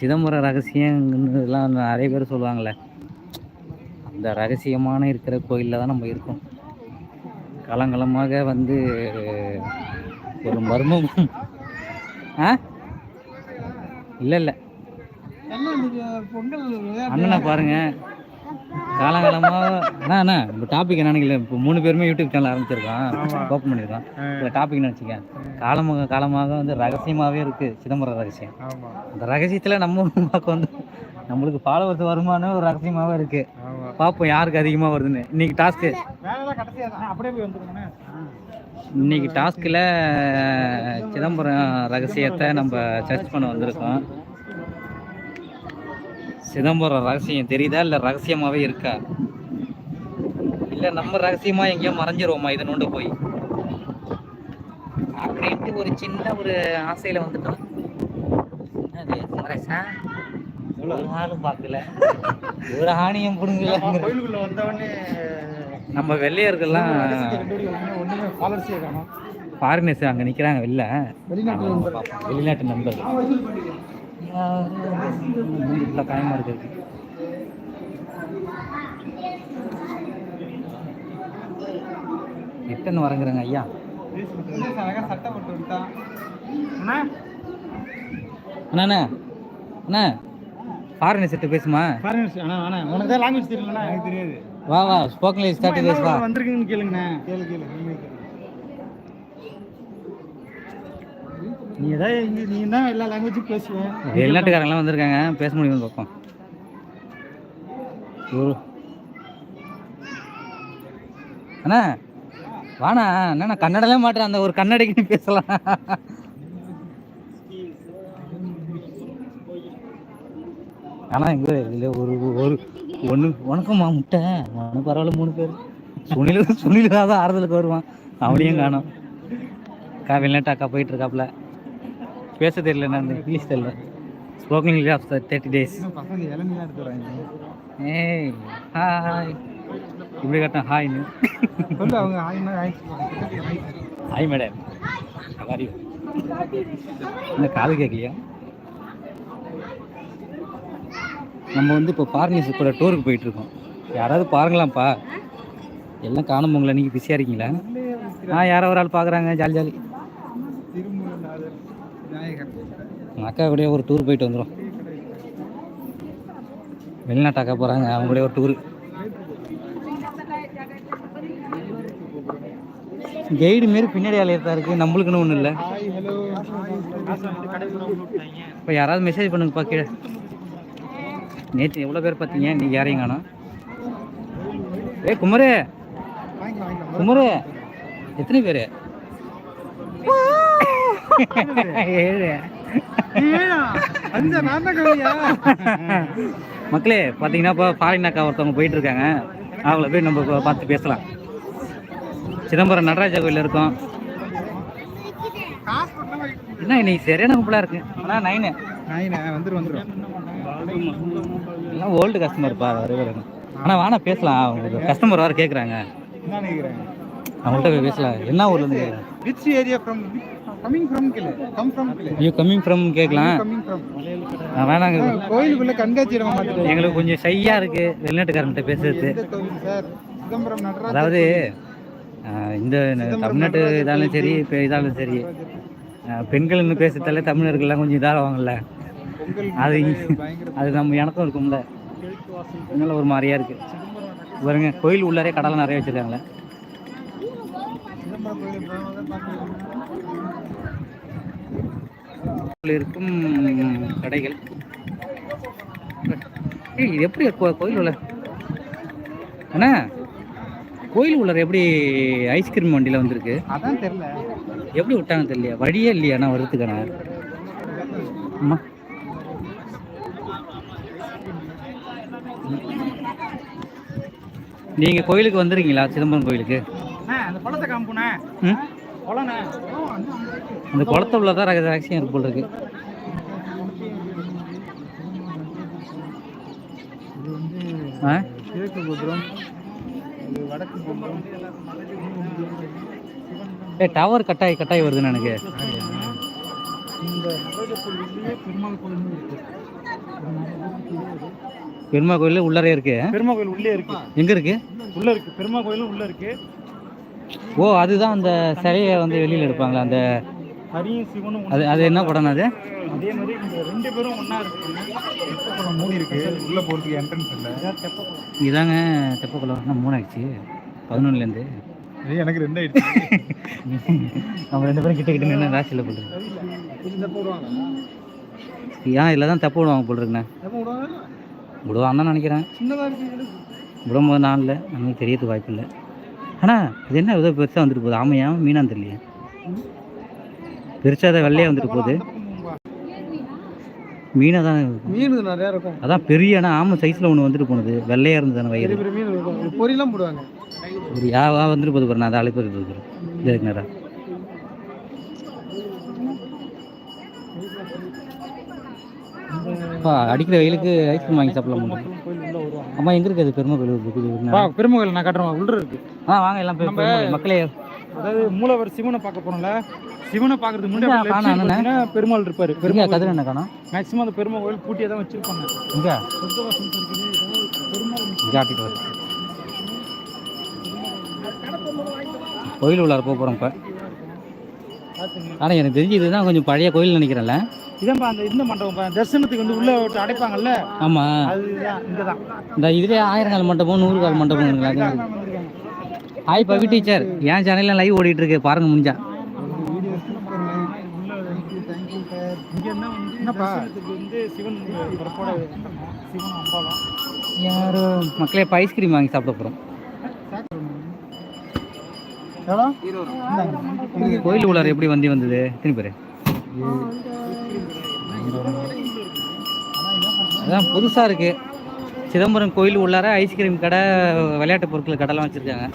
சிதம்பரம் ரகசியங்கள்லாம் நிறைய பேர் சொல்லுவாங்கள்ல. அந்த ரகசியமான இருக்கிற கோயிலில் தான் நம்ம இருக்கோம். காலங்காலமாக வந்து ஒரு மர்மம். ஆ? இல்லை இல்லை. பொங்கல் அண்ணனை பாருங்க. காலங்காலமாக அண்ணா அண்ணா இப்போ டாபிக் என்னன்னு இல்லை இப்போ மூணு பேருமே யூடியூப் சேனல் ஆரம்பிச்சிருக்கோம். ஓப்பன் பண்ணியிருக்கோம் இப்போ டாபிக் நினச்சிக்க காலமாக காலமாக வந்து ரகசியமாகவே இருக்குது சிதம்பரம் ரகசியம். அந்த ரகசியத்தில் நம்ம பார்க்க வந்து நம்மளுக்கு ஃபாலோவர்ஸ் வருமானம் ஒரு ரகசியமாகவே இருக்குது பார்ப்போம் யாருக்கு அதிகமாக வருதுன்னு. இன்னைக்கு டாஸ்க்கு இன்னைக்கு டாஸ்கில் சிதம்பரம் ரகசியத்தை நம்ம சர்ச் பண்ண வந்திருக்கோம். சிதம்பரம் ரகசியம் தெரியுதா இல்லை ரகசியமாகவே இருக்கா? இல்லை நம்ம ரகசியமாக எங்கேயோ மறைஞ்சிருவோமா இதை நோண்டு போய்? அப்படின்ட்டு ஒரு சின்ன ஒரு ஆசையில் வந்துட்டோம். ஒரு ஆளும் பார்க்கல. ஒரு ஆணியம் பிடுங்கல. கோயிலுக்குள்ள வந்தவொடனே நம்ம வெள்ளையர்கள்லாம் ஃபாரினர்ஸ் அங்கே நிற்கிறாங்க வெளில. அவங்க பார்ப்போம். வெளிநாட்டு நண்பர்கள். மூஞ்சில காயமா இருக்கு. எத்தனை வரங்குறாங்க ஐயா. சட்டை போட்டு விட்டான் அண்ணா. அண்ணா ஃபாரினர் செட்டு பேசுமா? ஃபாரினர்ஸ் அண்ணா அண்ணா உனக்கு தான் லாங்குவேஜ் தெரியலண்ணா எனக்கு தெரியாது. வா வா ஸ்போக்கன் ஸ்டார்ட் பேசு வா வந்திருக்குன்னு கேளுங்கண்ணா. கேளு கேளு உண்மை கேளு. நீ ஏதாவது நீ தான் எல்லா லாங்குவேஜும் பேசுவேன் வெளிநாட்டுக்காரங்களாம் வந்திருக்காங்க. பேச முடியும் பார்ப்போம் அண்ணா வாண்ணா அண்ணா நான் கன்னடவே மாட்டேன் அந்த ஒரு கன்னடைக்கு நீ பேசலாம். ஆனால் எங்க இதில் ஒரு ஒரு ஒன்று உனக்குமா முட்டை. உனக்கு பரவாயில்ல மூணு பேர். சுனில் சுனில் தான் ஆறுதலுக்கு வருவான். அவனையும் காணோம். அக்கா வெளிநாட்டு அக்கா போயிட்டு இருக்காப்புல பேச தெரியல. நான் இங்கிலீஷ் தெரியல spoken English of thirty days ஏய் ஹாய் இப்படி கட்டேன் ஹாய்னு சொல்லு அவங்க ஆயிடுச்சு ஹாய் மேடம் ஹவாரி இந்த காது கேட்கலையா நம்ம வந்து இப்போ பார்னிஸ் கூட டூருக்கு போயிட்டு இருக்கோம். யாராவது பாருங்களாம்ப்பா. எல்லாம் காணும் உங்களை நீங்கள் பிஸியாக இருக்கீங்களா? ஆ யாரோ ஒரு ஆள் பார்க்குறாங்க ஜாலி ஜாலி. அக்கா கூட ஒரு டூர் போயிட்டு வந்துடும் வெளிநாட்டு அக்கா போகிறாங்க அவங்க கூட ஒரு டூரு கைடு மாரி பின்னாடி ஆலையத்தான் இருக்குது நம்மளுக்குன்னு ஒன்றும் இல்லை. இப்போ யாராவது மெசேஜ் பண்ணுங்கப்பா கீழே. நேற்று எவ்வளோ பேர் பார்த்தீங்க? நீங்கள் யாரையும் காணோம். ஏ குமரே. குமரே. எத்தனை பேர்? ஏழு. மக்களே பார்த்தீங்கன்னா இப்போ ஃபாரின் அக்கா ஒருத்தவங்க போயிட்டு இருக்காங்க அவங்கள போய் நம்ம பார்த்து பேசலாம். சிதம்பரம் நடராஜா கோயில் இருக்கோம். என்ன இன்னைக்கு சரியான கும்பலாக இருக்கு? ஆனால் நைனு நாயினா வந்துரு வந்துரும் எல்லாம் ஓல்டு கஸ்டமர்ப்பா வர வரணும் ஆனால் வாணா பேசலாம். அவங்க கஸ்டமர் வர கேட்குறாங்க அவங்கள்ட்ட போய் பேசலாம். என்ன ஊர்லேருந்து கேட்குறாங்க which area from coming from clay come from clay you coming from கேட்கலாம். கமிங் ஃப்ரம் நான் வேணாங்க. கோயிலுக்குள்ள கண்காட்சி இடமா மாத்திட்டு எங்களுக்கு கொஞ்சம் ஷையாக இருக்குது வெளிநாட்டுக்காரன்ட்ட பேசுறது. எந்த கோவில் சார்? சிதம்பரம் நடராஜர் அதாவது இந்த தமிழ்நாட்டு இதாலும் சரி இப்போ இதாலும் சரி. ஆஹ், பெண்கள்னு பேசுறதால தமிழர்கள்லாம் கொஞ்சம் இதாகுவாங்கல்ல அது அது நம்ம எனக்கும் இருக்கும்ல. அதனால ஒரு மாதிரியா இருக்கு. பாருங்க கோயில் உள்ளாரே கடலை நிறைய வச்சிருக்காங்களே சிதம்பரம் கோயில் பிரபலமாக பார்த்து உள்ள இருக்கும் கடைகள். ஏய் இது எப்படி கோயில் உள்ள? அண்ணா கோயில் உள்ளார எப்படி ஐஸ்கிரீம் வண்டியில் வந்திருக்கு? அதான் தெரியல. எப்படி விட்டாங்க தெரியல வழியே இல்லையா அண்ணா வரதுக்கான அம்மா. நீங்கள் கோயிலுக்கு வந்துருக்கீங்களா? சிதம்பரம் கோயிலுக்கு? அண்ணா, அந்த பழத்தை காம்புண்ணே. ம்? பழண்ணே அந்த குளத்த உள்ள தான் ரக ரகசியம் இருக்கு போல் இருக்கு. ஏ டவர் கட்டாய் கட்டாய் வருதுன்னு எனக்கு. பெருமா கோயில் உள்ளரே இருக்கு. பெருமா கோயில் உள்ளே இருக்கு. எங்க இருக்கு? உள்ள இருக்கு. பெருமா கோயிலும் உள்ள இருக்கு. ஓ அதுதான் அந்த சிலையை வந்து வெளியில எடுப்பாங்களா? அந்த ஹரியும் சிவனும் அது அது என்ன படம் அது? அதே மாதிரி இந்த ரெண்டு பேரும் ஒண்ணா இருக்காங்க தெப்பக்குளம் மூடி இருக்கு? உள்ள போறதுக்கு என்ட்ரன்ஸ் இல்ல. தெப்பக்குளம் இதாங்க தெப்பக்குளம் என்ன மூணு ஆயிடுச்சு பதினொன்னுலேருந்து. எனக்கு ரெண்டு ஆயிடுச்சு நம்ம ரெண்டு பேரும் கிட்ட கிட்ட நின்று ராசியில் போட்டுருக்கு ஏன் இதில் தான் தப்பு விடுவாங்க தான் நினைக்கிறேன். இருக்கு விடும்போது நான் இல்லை. நமக்கு தெரியறதுக்கு வாய்ப்பு இல்லை. ஆனால் இது என்ன ஏதோ பெருசாக வந்துட்டு போகுது. ஆமையா? மீனான்னு தெரியலையே. பெருசாக வெள்ளையாக வந்துட்டு போகுது. மீனாக தான் மீன் நிறைய இருக்கும். அதான் பெரிய ஆனால் ஆமை சைஸில் ஒன்று வந்துட்டு போனது. வெள்ளையாக இருந்தது தானே வயிறு. பெரிய மீன் இருக்கும். பொரியெல்லாம் போடுவாங்க. ஒரு யாவா வந்துட்டு போகுது பாரு நான் அதை அழைப்பு இருக்கிறேன் இதுக்கு நேரம் அடிக்கிற வெயிலுக்கு ஐஸ்கிரீம் வாங்கி சாப்பிடலாம் வருவாங்க அம்மா எங்கே இருக்குது பெருமை கோயில் பெருமகோயில் நான் காட்டுறேன். உள்ள இருக்கு. ஆ வாங்க எல்லாம் பெருமை- மக்களே. அதாவது மூலவர் சிவனை பார்க்க போறோம்ல. சிவனை பார்க்கறதுக்கு முன்னாடி பெருமாள் இருப்பாரு. பெருமா கதிர என்ன காணும். மேக்ஸிமம் அந்த பெருமாள் கோயில் பூட்டியே தான் வச்சிருப்பாங்க. இங்கே? பெருமாள் கோயில் உள்ளார போக போகிறோம் இப்போ. ஆனால் எனக்கு தெரிஞ்சு இதுதான் கொஞ்சம் பழைய கோயில் நினைக்கிறேன்ல. இதான்ப்பா அந்த இந்த மண்டபம் தரிசனத்துக்கு வந்து உள்ள விட்டு அடைப்பாங்கல்ல? ஆமாம் அதுதான் இங்கதான். இந்த இதுலேயே ஆயிரங்கால் மண்டபம் நூறு கால் மண்டபம் ஹாய் பவி டீச்சர் என் சேனல்ல லைவ் ஓடிட்டு இருக்கு பாருங்க முடிஞ்சா இங்க என்ன வந்து தரிசனத்துக்கு வந்து சிவன் புறப்பட சிவன் அம்பாலாம் யாரோ மக்களே இப்போ ஐஸ்கிரீம் வாங்கி சாப்பிட போகிறோம் கோயில் உள்ளார எப்படி வண்டி வந்தது? திரும்பி பேர். அதான் புதுசாக இருக்கு. சிதம்பரம் கோயில் உள்ளார ஐஸ்கிரீம் கடை விளையாட்டு பொருட்கள் கடைலாம் வச்சுருக்காங்க.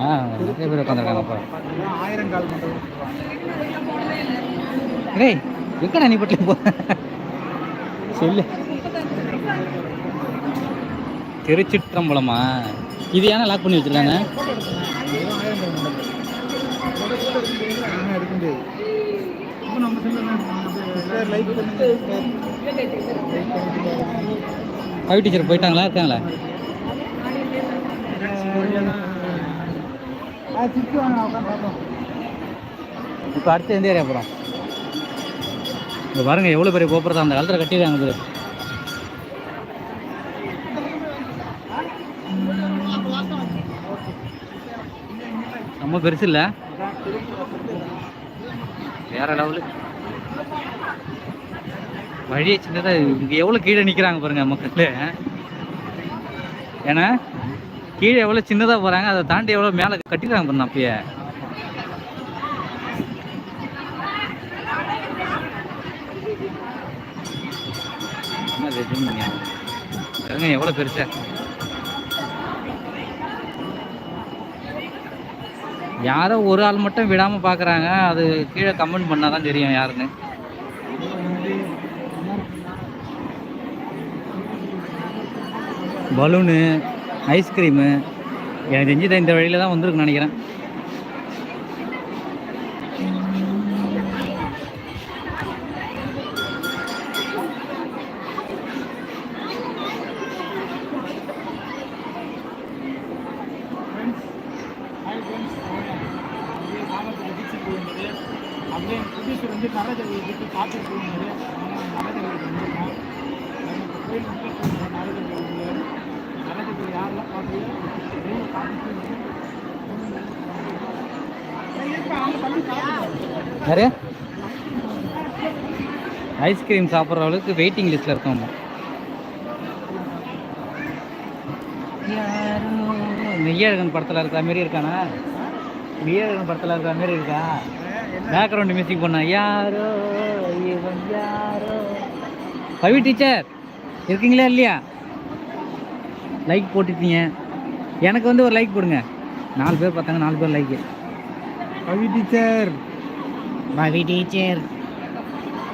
ஆ நிறைய பேர் உட்காந்துருக்காங்கப்பா ஆயிரம் கால் டேய் எக்கடா நீ பட்டில போ? சொல்லு. திருச்சிற்றம்பலமா? இது ஏன்னா லாக் பண்ணி வச்சிருக்காங்க கவி டீச்சர் போயிட்டாங்களா? இருக்காங்களா? இப்போ அடுத்து எந்த ஏரியா போகிறோம் இங்கே பாருங்க எவ்வளோ பெரிய கோபுரத்தை அந்த காலத்தில் கட்டிடுறாங்க இது ரொம்ப பெருசு இல்லை? வேற லெவலு வழியே சின்னதாக இங்கே எவ்வளோ கீழே நிற்கிறாங்க பாருங்கள் மக்கள். ஏன்னா கீழே எவ்வளோ சின்னதாக போகிறாங்க அதை தாண்டி எவ்வளோ மேலே கட்டிடுறாங்க பாருங்க அப்பயே. என்ன எவ்வளோ பெருசா. யாரோ ஒரு ஆள் மட்டும் விடாமல் பார்க்குறாங்க அது கீழே கமெண்ட் பண்ணாதான் தெரியும் யாருன்னு. பலூனு ஐஸ்கிரீமு எனக்கு தெரிஞ்சு இந்த வழியில் தான் வந்திருக்குன்னு நினைக்கிறேன். அப்படியே புதுசு வந்து நரஜவி வீட்டு பார்த்துட்டு போகும்போது நரஜவி வந்துருக்கோம் கோயில் நரஜவி நரஜவி யாரு ஐஸ்கிரீம் சாப்பிட்ற அளவுக்கு வெயிட்டிங் லிஸ்ட்ல இருக்கோம் மெய்யழகன் படத்தில் இருக்கிற மாதிரி இருக்கானா? மெய்யழகன் படத்தில் இருக்கிற மாதிரி இருக்கா? பேக்ரவுண்ட் மியூசிக் பண்ணா யாரோ யாரோ. பவி டீச்சர் இருக்கீங்களா இல்லையா? லைக் போட்டுட்டீங்க. எனக்கு வந்து ஒரு லைக் போடுங்க நாலு பேர் பார்த்தாங்க நாலு பேர் like Kavi teacher. Pavi teacher.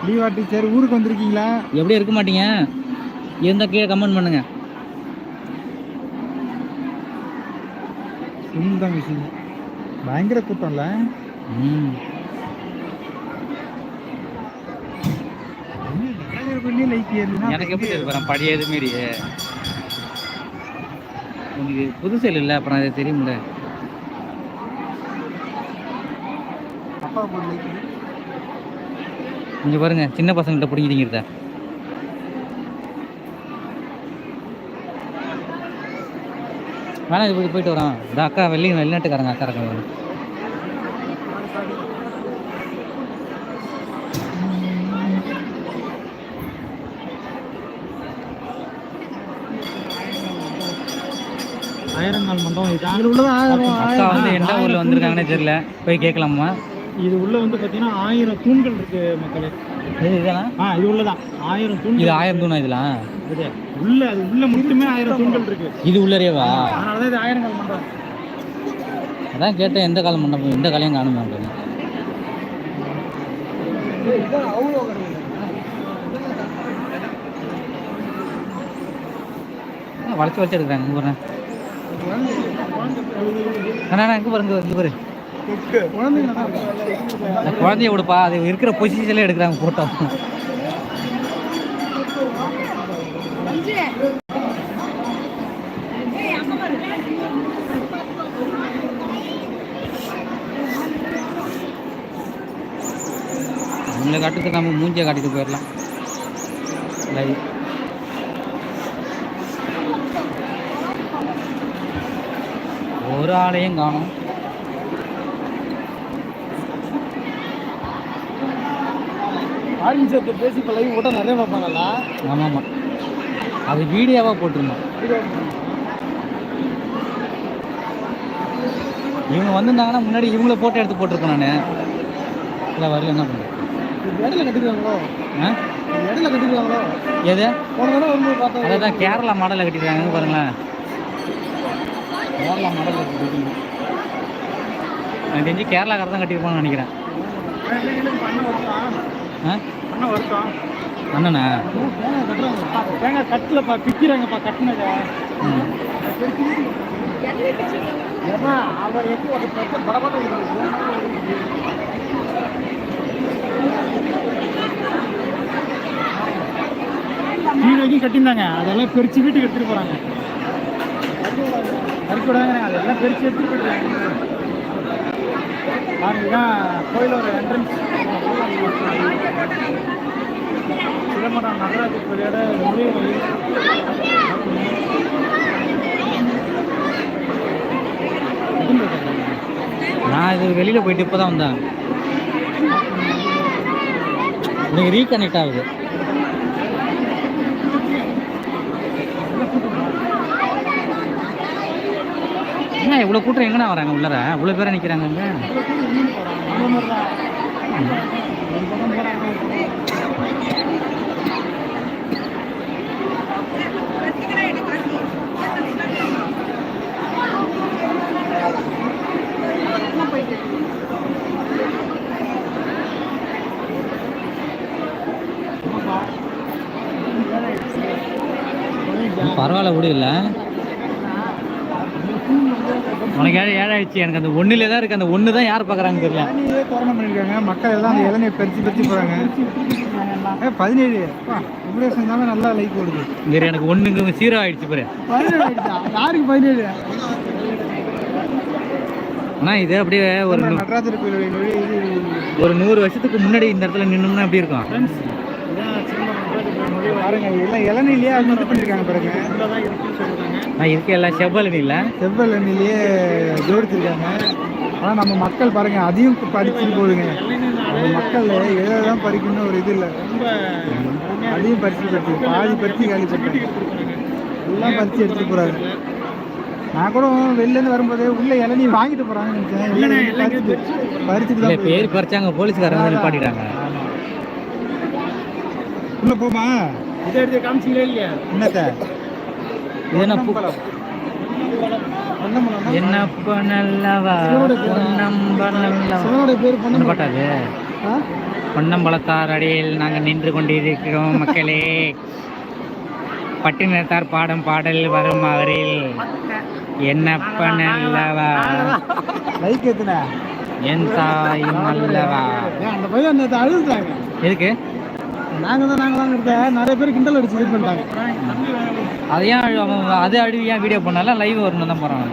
லீவா டீச்சர் ஊருக்கு வந்திருக்கீங்களா? எப்படி இருக்க மாட்டீங்க? இருந்தால் கீழே கமெண்ட் பண்ணுங்க. சிம் தான் மிஷின் பயங்கர கூட்டம்ல. ம். எனக்கு எப்படி இருக்கிறேன் பழைய இது மாரி உனக்கு புது செல் இல்லை அப்புறம் அது தெரியும்ல. இங்கே பாருங்க சின்ன பசங்கள்ட்ட பிடிங்கிட்டீங்கிறத வேணா இது போய் போயிட்டு வரோம் இந்த அக்கா வெள்ளி வெளிநாட்டுக்காரங்க அக்கா இருக்காங்க. ஆயிரங்கால் மண்டபம் இது. உள்ளது ஆயிரம் அக்கா வந்து எந்த ஊரில் வந்திருக்காங்கன்னே தெரியல. போய் கேட்கலாமா? இது உள்ள வந்து பாத்தீங்கன்னா ஆயிரம் தூண்கள் இருக்கு மக்களே. இது இதெல்லாம் ஆ இது உள்ளதான். ஆயிரம் தூண்கள் இது ஆயிரம் தூணா இதெல்லாம் இது உள்ள அது உள்ள மட்டுமே ஆயிரம் தூண்கள் இருக்கு. இது இது ஆயிரங்கால் மண்டபம். அதான் கேட்டேன் எந்த கால மண்டபம் எந்த காலையும் காணுமா அப்படின்னு. வளைச்சு வளைச்சு எடுக்கிறாங்க அண்ணா அண்ணா, பாருங்க இங்கே பாரு. குழந்தைய விடுப்பா அது இருக்கிற பொசிஷன்ல எடுக்கிறாங்க ஃபோட்டோ நம்மளை காட்டுறதுக்கு நம்ம மூஞ்சியை காட்டிட்டு போயிடலாம். லைவ் ஒரு ஆளையும் காணும். ஆரஞ்சு சத்து பேசி லைவ் போட்டால் நிறைய பார்ப்பாங்கல்ல? ஆமாம். ஆமாம் அது வீடியோவாக போட்டிருந்தோம். இவங்க வந்திருந்தாங்கன்னா முன்னாடி இவங்கள போட்டோ எடுத்து போட்டிருப்பேன் நான். இல்லை வரல என்ன பண்ணுறேன் இடையில கட்டிடுவாங்களோ ஆ? இடையில கட்டிடுவாங்களோ எது? போன தடவை வரும்போது பார்த்தா அதை தான் கேரளா மாடலில் இங்க பாருங்களேன். கேரளா கட்டிருக்காங்க எனக்கு தெரிஞ்சு கேரளாக்கார தான் கட்டியிருப்பான்னு நினைக்கிறேன். பண்ண வருஷம் ஆ? பண்ண வருஷம் அண்ணனா? தேங்காய் கட்டிலப்பா பிக்கிறாங்கப்பா கட்டினதை ம். ஏன்னா அவர் எப்படி ஒரு வீடு வரைக்கும் கட்டியிருந்தாங்க. அதெல்லாம் பிரித்து வீட்டுக்கு எடுத்துகிட்டு போகிறாங்க கறிக்க விடாங்க அதெல்லாம் பிரித்து எடுத்துகிட்டு போயிட்டாங்க இதுதான் கோயிலோட என்ட்ரன்ஸ் சிதம்பரம் நடராஜ கோயிலோட நுழைவு நான் இது வெளியில் போயிட்டு இப்போ தான் வந்தேன். எனக்கு ரீகனெக்ட் ஆகுது. ஏங்க இவ்வளோ கூட்டம் எங்கண்ணா வராங்க? உள்ளார? இவ்வளோ பேரை நிற்கிறாங்க பரவாயில்ல கூட இல்லை. உனக்கு ஏழை ஏழை ஆயிடுச்சு எனக்கு அந்த ஒன்றுல தான் இருக்குது அந்த ஒன்று தான் யார் பார்க்குறாங்க தெரியல. தோரணம் பண்ணியிருக்காங்க மக்கள் எல்லாம் அந்த இளநியை பறிச்சு பறிச்சு போகிறாங்க ஏ பதினேழு. இப்படியே செஞ்சாலும் நல்லா லைக் ஓடுது. வேறு எனக்கு ஒன்றுங்க சீரோ ஆயிடுச்சு பாரு? யாருக்கு பதினேழு? ஆனால் இது அப்படியே ஒரு ஒரு நூறு வருஷத்துக்கு முன்னாடி இந்த இடத்துல நின்னோம்னா எப்படி இருக்கும் ஃப்ரெண்ட்ஸ் இதான் சிதம்பரம் நடராஜர் கோயில் நுழைவு. பாருங்க எல்லாம் இளநிலையே அவங்க இது பண்ணியிருக்காங்க பாருங்க. நான் இருக்க எல்லாம் செவ்வல் இல்லை செவ்வல் எண்ணெயிலேயே ஜோடிச்சிருக்காங்க ஆனால் நம்ம மக்கள் பாருங்க அதையும் பறிச்சுட்டு போடுங்க மக்கள் தான் பறிக்கணும்னு ஒரு இது இல்லை. அதையும் பறிச்சு பறிச்சு பாதி பறிச்சு காலி பண்ணிட்டாங்க. எல்லாம் பறிச்சு எடுத்துட்டு போறாங்க நான் கூட வெளிலேருந்து வரும்போது உள்ள இளநீ வாங்கிட்டு போறாங்கன்னு நினைச்சேன். பறிச்சுட்டு தான் பேர் பறிச்சாங்க போலீஸ்காரங்க நிப்பாட்டிட்டாங்க. உள்ள போமா? இதை எடுத்து காமிச்சிங்களே இல்லையா என்னத்த என்ன என்ன? பொன்னம்பலம் பாட்டாது? பொன்னம்பலத்தார் அடியில் நாங்கள் நின்று கொண்டிருக்கிறோம் மக்களே. பட்டினத்தார் பாடும் பாடல் வரும் அவரில். என்னப்ப நல்லவா? லைக் எத்தனை என் தாய் நல்லவா ஏன் அந்த பையன் அந்த அழுதுட்டாங்க? எதுக்கு? நாங்க தான் நாங்க தான் நிறைய பேர் கிண்டல் அடிச்சு இது பண்ணிட்டாங்க. அது ஏன் அழு- அவன் அது அழுவி ஏன் வீடியோ பண்ணாலும் லைவ் வரணும் தான் போகிறான்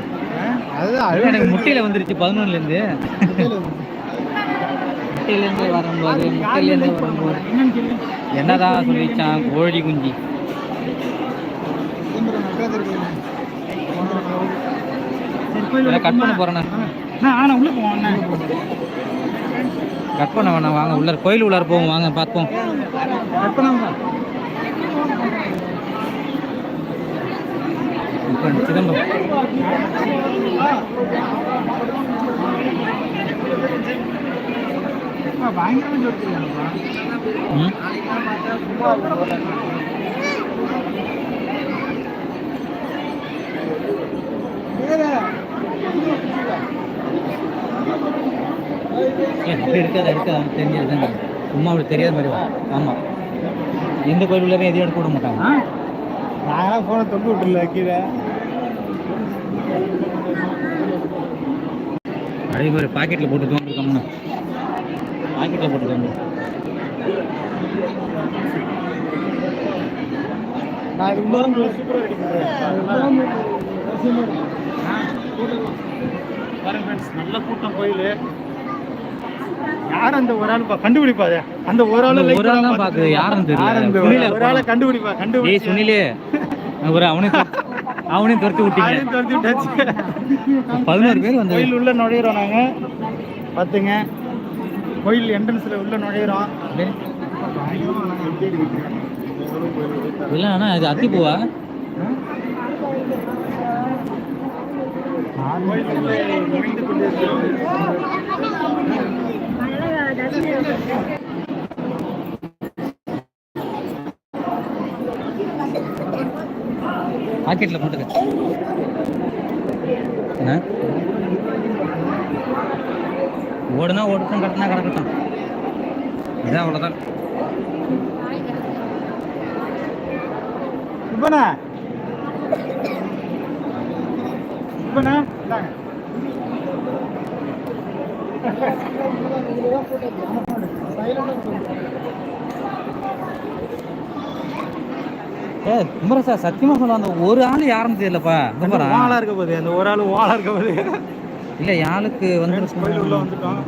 அதுதான் எனக்கு முட்டையில் வந்துருச்சு பதினொன்றுலேருந்து முட்டையிலேருந்து வரும்போது முட்டையிலேருந்து வரும்போது. என்னதான் சொல்லிச்சான் கோழி குஞ்சு. இல்லை கட் பண்ண போகிறேண்ணா ஆனா உள்ள போவோம் கட் பண்ண வேணாம் வாங்க. உள்ளார கோயில் உள்ளார போவோம். வாங்க பார்ப்போம். இப்போ சிதம்பரம். பயங்கரமா அப்படி இருக்காது இருக்காது அவனுக்கு தெரிஞ்சது தானே சும்மா அப்படி தெரியாத மாதிரி வா. ஆமாம் எந்த கோயில் உள்ளாரையும் எதையும் எடுக்க விட மாட்டாங்க. நான் போன தொட்டு விட்டுல கீழே. அதே மாதிரி பாக்கெட்டில் போட்டு தோன்றிருக்கோம்னு பாக்கெட்டில் போட்டு தோன்று நான் இது இன்னொரு சூப்பராக அடிக்கிறேன் பாருங்க ஃப்ரெண்ட்ஸ் நல்ல கூட்டம் கோயில். யார் அந்த ஒரு ஆள் பா கண்டுபிடிப்பாரு? அந்த ஒரு ஆள் ஒரு ஆள் தான் பாக்குது யாருன்னு தெரியல. சுனில ஒரு ஆளை கண்டுபிடிப்பா ஏய் கண்டுபிடிச்சு சுனிலே ஒரு துரத்து- அவனையும் துரத்தி விட்டீங்க. துரத்தி விட்டாச்சு. பதினோரு பேர் வந்து கோயில் உள்ள நுழையிறோம் நாங்க. பார்த்துங்க கோயில் என்ட்ரன்ஸ்ல உள்ள நுழையிறோம். இல்லை ஆனால் இது அத்திப்பூவா? கோயில். பாக்கெட்டில் போட்டுக்க என்ன? ஓடுனா ஓடட்டும் கட்டினா கிடக்கட்டும் இதான் அவ்வளோதான் சுப்பண்ணா சுப்பண்ணா ஏ குமரசா சத்தியமா சொல்ல அந்த ஒரு ஆள் யாருன்னு தெரியலப்பா. பாரேன். ஓலா இருக்க போகுது அந்த ஒரு ஆள் ஓலா இருக்க போகுது. இல்ல யாளுக்கு வந்து உள்ள வந்துட்டோம்.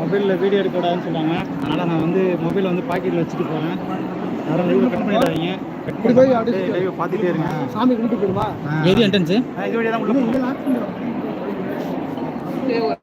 மொபைலில் வீடியோ எடுக்கக்கூடாதுன்னு சொன்னாங்க. அதனால் நான் வந்து மொபைலை வந்து பாக்கெட்டில் வச்சுட்டு போகிறேன் யாரும் லைவ் கட் பண்ணிடாதீங்க. கட் பண்ணி லைவ் பார்த்துட்டே இருங்க. சாமி கும்பிட்டு போயிடுமா? எது என்ட்ரன்ஸு இது வழியாக தான்.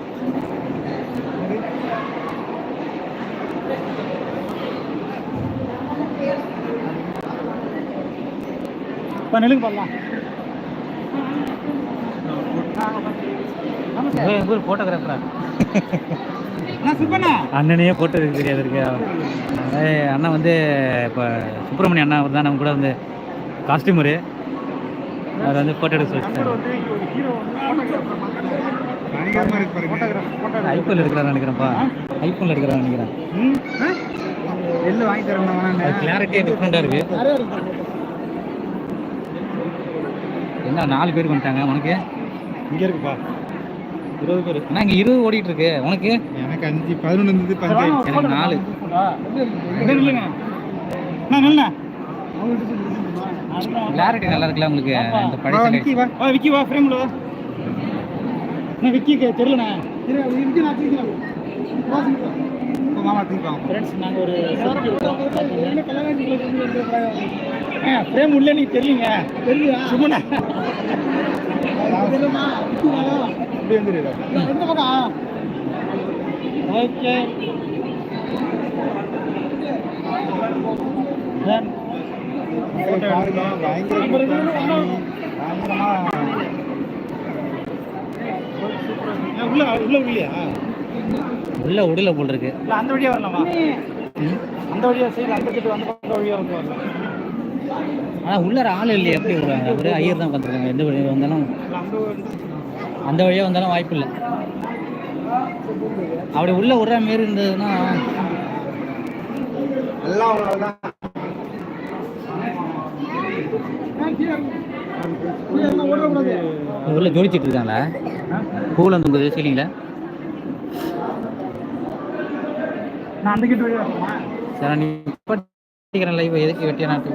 இப்போ நெல்லுங்க பண்ணலாம் ஒரு ஃபோட்டோகிராஃபரா அண்ணா சுப்பண்ணா. அண்ணனையே போட்டோ எடுக்க தெரியாது இருக்கு ஏய், அண்ணன் வந்து இப்போ சுப்பிரமணிய அண்ணா அவர் தான் நம்ம கூட வந்து காஸ்டியூமரு அவர் வந்து ஃபோட்டோ எடுக்க சொல்லிட்டாரு. வந்து இங்க ஒரு ஹீரோ பயங்கரமாக இருக்கு. பாருங்க ஃபோட்டோகிராஃப் ஐஃபோன் எடுக்கிறான்னு நினைக்கிறேன்ப்பா ஐஃபோனில் எடுக்கிறான்னு நினைக்கிறேன் எள்ளு வாங்கி தரேன் அது கிளாரிட்டியே டிஃப்ரெண்ட்டாக இருக்கு என்ன நாலு பேர் வந்துட்டாங்க உனக்கு? இங்கே இருக்குப்பா. இருபது பேர். அண்ணா இங்கே இருபது ஓடிட்டு இருக்கு உனக்கு? எனக்கு அஞ்சு பதினொன்று இருந்தது பஞ்சாயத்து எனக்கு நாலு. இல்லைங்க நான் நல்ல கிளாரிட்டி நல்லா இருக்குல்ல உங்களுக்கு? இந்த பழைய விக்கி வா. வா விக்கி வா ஃப்ரேம்ல வா. நான் விக்கி தெரியலண்ணா. விக்கி நான் தூக்கிறேன் மாமா தூக்கிப்பாங்க ஃப்ரெண்ட்ஸ் நாங்கள் ஒரு ஃப்ரேம் உள்ள நீங்க தெரியலங்க தெரியல சுமனா அப்படி வந்துரு எந்த பக்கம் ஓகே உள்ள உள்ள இல்லையா உள்ள உடல போல் இருக்கு. இல்ல அந்த வழியா வரலாமா. அந்த அந்த வழியா சைடு அந்த கிட்ட வந்து பக்கம் வழியா வந்து வரலாம். ஆனால் உள்ளார ஆள் இல்லையே. எப்படி வருவாங்க? ஒரே ஐயர் தான் உட்காந்துருக்காங்க எந்த வழியாக வந்தாலும். வந்து அந்த வழியாக வந்தாலும் வாய்ப்பு இல்லை. அப்படி உள்ள விடுற மாரி இருந்ததுன்னா உள்ள ஜோடிச்சிட்டு இருக்காங்களா? பூவில் தொங்குது சீலிங்கில் நான் அந்த கிட்ட சரி நீ லைவ் எதுக்கு வெட்டியா நாட்டு